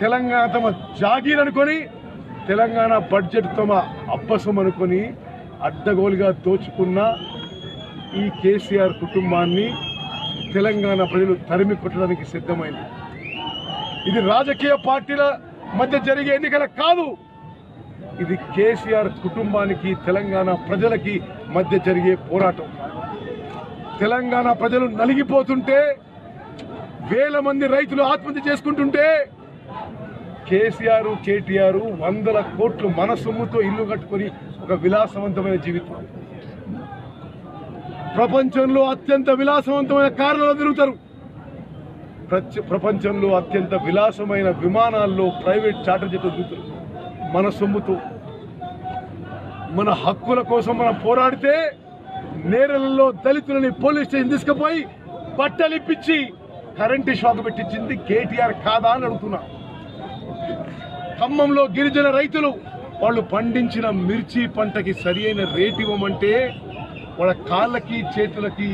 తెలంగాణ తమ జాగీర్ అనుకొని తెలంగాణ బడ్జెట్ తమ అబ్బసం అనుకొని అడ్డగోలుగా దోచుకున్న ఈ కేసీఆర్ కుటుంబాన్ని తెలంగాణ ప్రజలు తరిమి కొట్టడానికి సిద్ధమైంది. ఇది రాజకీయ పార్టీల మధ్య జరిగే ఎన్నికల కాదు. ఇది కేసీఆర్ కుటుంబానికి తెలంగాణ ప్రజలకి మధ్య జరిగే పోరాటం. తెలంగాణ ప్రజలు నలిగిపోతుంటే వేల మంది రైతులు ఆత్మహత్య చేసుకుంటుంటే కేసీఆర్ కేటీఆర్ వందల కోట్లు మన సొమ్ముతో ఇల్లు కట్టుకొని ఒక విలాసవంతమైన జీవితం. ప్రపంచంలో అత్యంత విలాసవంతమైన కారణాలు తిరుగుతారు. ప్రపంచంలో అత్యంత విలాసమైన విమానాల్లో ప్రైవేట్ చార్టర్ జట్లు తిరుగుతారు మన సొమ్ముతో మన హక్కుల కోసం మనం పోరాడితే నేరలలో దళితులని పోలీస్ స్టేషన్ తీసుకుపోయి బట్టలిప్పించి కరెంటు షాక్ పెట్టించింది కేటీఆర్ కాదా అని అడుగుతున్నా. ఖమ్మంలో గిరిజన రైతులు వాళ్ళు పండించిన మిర్చి పంటకి సరి అయిన రేటు ఇవ్వమంటే వాళ్ళ కాళ్ళకి చేతులకి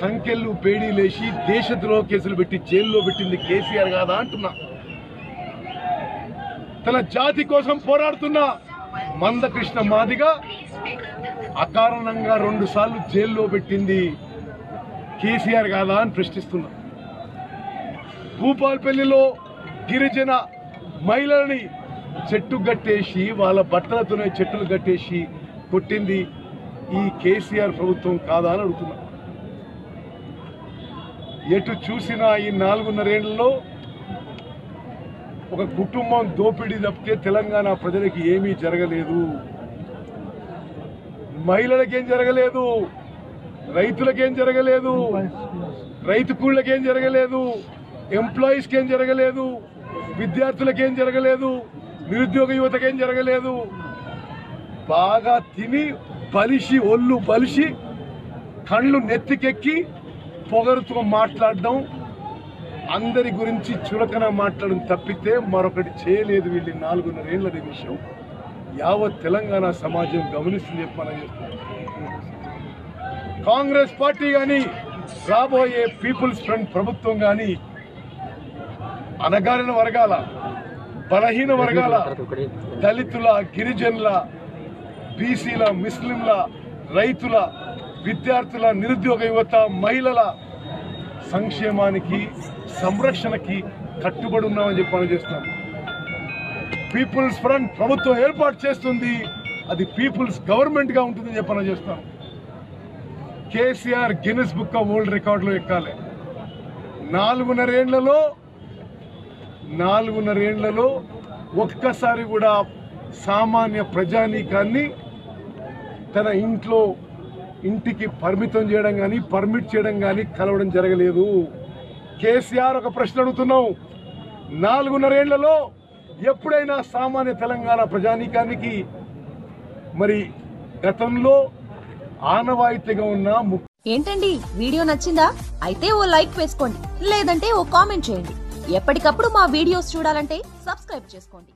సంఖ్యలు పేడీలేసి దేశద్రోహ కేసులు పెట్టి జైల్లో పెట్టింది కేసీఆర్ కాదా అంటున్నా. తన జాతి కోసం పోరాడుతున్న మందకృష్ణ మాదిగా అకారణంగా రెండు సార్లు జైల్లో పెట్టింది కేసీఆర్ కాదా అని ప్రశ్నిస్తున్నా. భూపాల్పల్లిలో గిరిజన మహిళలని చెట్టు గట్టేసి వాళ్ళ బట్టలతోనే చెట్టులు కట్టేసి కొట్టింది ఈ కేసీఆర్ ప్రభుత్వం కాదా అని అడుగుతున్నా. ఎటు చూసినా ఈ నాలుగున్నరేళ్ళలో ఒక కుటుంబం దోపిడీ తప్పితే తెలంగాణ ప్రజలకి ఏమీ జరగలేదు. మహిళలకేం జరగలేదు. రైతులకేం జరగలేదు. రైతు కూళ్ళకేం జరగలేదు. ఎంప్లాయీస్కి ఏం జరగలేదు. విద్యార్థులకేం జరగలేదు. నిరుద్యోగ యువతకేం జరగలేదు. బాగా తిని బలిసి ఒళ్ళు బలిసి కళ్ళు నెత్తికెక్కి పొగరుతో మాట్లాడడం అందరి గురించి చులకన మాట్లాడడం తప్పితే మరొకటి చేయలేదు వీళ్ళు ఈ నాలుగున్నరేళ్ళ విషయం. యావత్ తెలంగాణ సమాజం గమనిస్తుంది చెప్పాలని కాంగ్రెస్ పార్టీ కానీ రాబోయే పీపుల్స్ ఫ్రంట్ ప్రభుత్వం కానీ అనగారిన వర్గాల బలహీన వర్గాల దళితుల గిరిజనుల బీసీల ముస్లింల రైతుల విద్యార్థుల నిరుద్యోగ యువత మహిళల సంక్షేమానికి సంరక్షణకి కట్టుబడి ఉన్నామని చెప్పి పనిచేస్తున్నాం పీపుల్స్ ఫ్రంట్ ప్రభుత్వం ఏర్పాటు చేస్తుంది. అది పీపుల్స్ గవర్నమెంట్గా ఉంటుందని చెప్పి పనిచేస్తున్నాం KCR Guinness book of world రికార్డులో ఎక్కాలి. నాలుగున్నరేళ్ళలో నాలుగున్నరేళ్ళలో ఒక్కసారి కూడా సామాన్య ప్రజానీకాన్ని తన ఇంట్లో ఇంటికి పరిమితం చేయడం కానీ పర్మిట్ చేయడం కానీ కలవడం జరగలేదు. కేసీఆర్ ఒక ప్రశ్న అడుగుతున్నాం. నాలుగున్నరేళ్ళలో ఎప్పుడైనా సామాన్య తెలంగాణ ప్రజానీకానికి మరి గతంలో ఆనవాయితీగా ఉన్న ఏంటండి? వీడియో నచ్చిందా? అయితే ఓ లైక్ వేసుకోండి. లేదంటే ఓ కామెంట్ చేయండి. ఎప్పటికప్పుడు మా వీడియోస్ చూడాలంటే సబ్స్క్రైబ్ చేసుకోండి.